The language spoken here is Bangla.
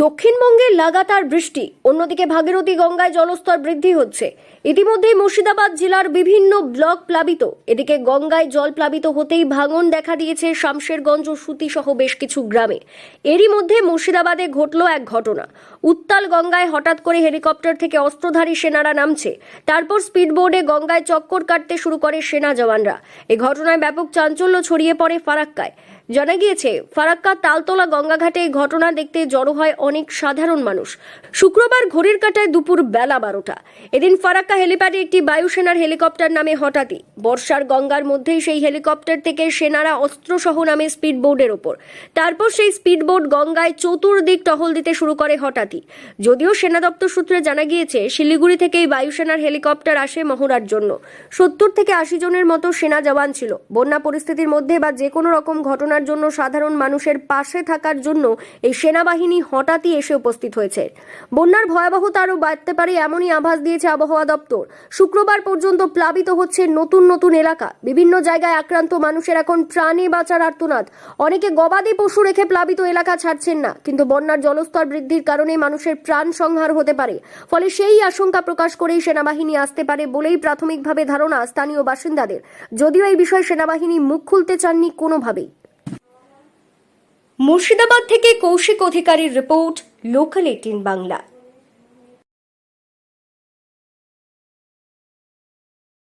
দক্ষিণবঙ্গে লাগাতার বৃষ্টি, অন্যদিকে ভাগীরথী গঙ্গায় জলস্তর বৃদ্ধি হচ্ছে। ইতিমধ্যেই মুর্শিদাবাদ জেলার বিভিন্ন ব্লক প্লাবিত। এদিকে গঙ্গায় জল প্লাবিত হতেই ভাঙন দেখা দিয়েছে শামশেরগঞ্জ ও সুতি সহ বেশ কিছু গ্রামে। এরই মধ্যে মুর্শিদাবাদে ঘটল এক ঘটনা। উত্তাল গঙ্গায় হঠাৎ করে হেলিকপ্টার থেকে অস্ত্রধারী সেনারা নামছে। তারপর স্পিডবোর্ডে গঙ্গায় চক্কর কাটতে শুরু করে সেনা জওয়ানরা। এ ঘটনায় ব্যাপক চাঞ্চল্য ছড়িয়ে পড়ে ফারাক্কায়। জানা গিয়েছে, ফারাক্কা তালতলা গঙ্গাঘাটে এই ঘটনা দেখতে জড়ো হয় অনেক সাধারণ মানুষ। শুক্রবার ঘড়ির কাটায় দুপুর বেলা বারোটা। এদিন ফারাক্কা হেলিপ্যাডে একটি বায়ুসেনার হেলিকপ্টার নামে হঠাৎই। বর্ষার গঙ্গার মধ্যেই সেই হেলিকপ্টার থেকে সেনারা অস্ত্রসহ নামে স্পিডবোর্ডের ওপর। তারপর সেই স্পিডবোট গঙ্গায় চতুর্দিক টহল দিতে শুরু করে হঠাৎই। যদিও সেনা দপ্তর সূত্রে জানা গিয়েছে, শিলিগুড়ি থেকে এই বায়ুসেনার হেলিকপ্টার আসে মহড়ার জন্য। সত্তর থেকে আশি জনের মতো সেনা জওয়ান ছিল। বন্যা পরিস্থিতির মধ্যে বা যে কোনো রকম ঘটনার জন্য সাধারণ মানুষের পাশে থাকার জন্য এই সেনাবাহিনী হঠাৎই এসে উপস্থিত হয়েছে। বন্যার ভয়াবহতা আরও বাড়তে পারে এমনই আভাস দিয়েছে আবহাওয়া দপ্তর। শুক্রবার পর্যন্ত প্লাবিত হচ্ছে নতুন নতুন এলাকা। বিভিন্ন জায়গায় আক্রান্ত মানুষের এখন প্রাণে বাঁচার আর্তনাদ। অনেকে গবাদি পশু রেখে প্লাবিত এলাকা ছাড়ছেন না, কিন্তু বন্যার জলস্তর বৃদ্ধির কারণে মানুষের প্রাণ সংহার হতে পারে। ফলে সেই আশঙ্কা প্রকাশ করেই সেনাবাহিনী আসতে পারে বলেই প্রাথমিকভাবে ধারণা স্থানীয় বাসিন্দাদের। যদিও এই বিষয়ে সেনাবাহিনী মুখ খুলতে চাননি কোনোভাবেই। মুর্শিদাবাদ থেকে কৌশিক অধিকারীর রিপোর্ট লোকাল এইটিন বাংলা।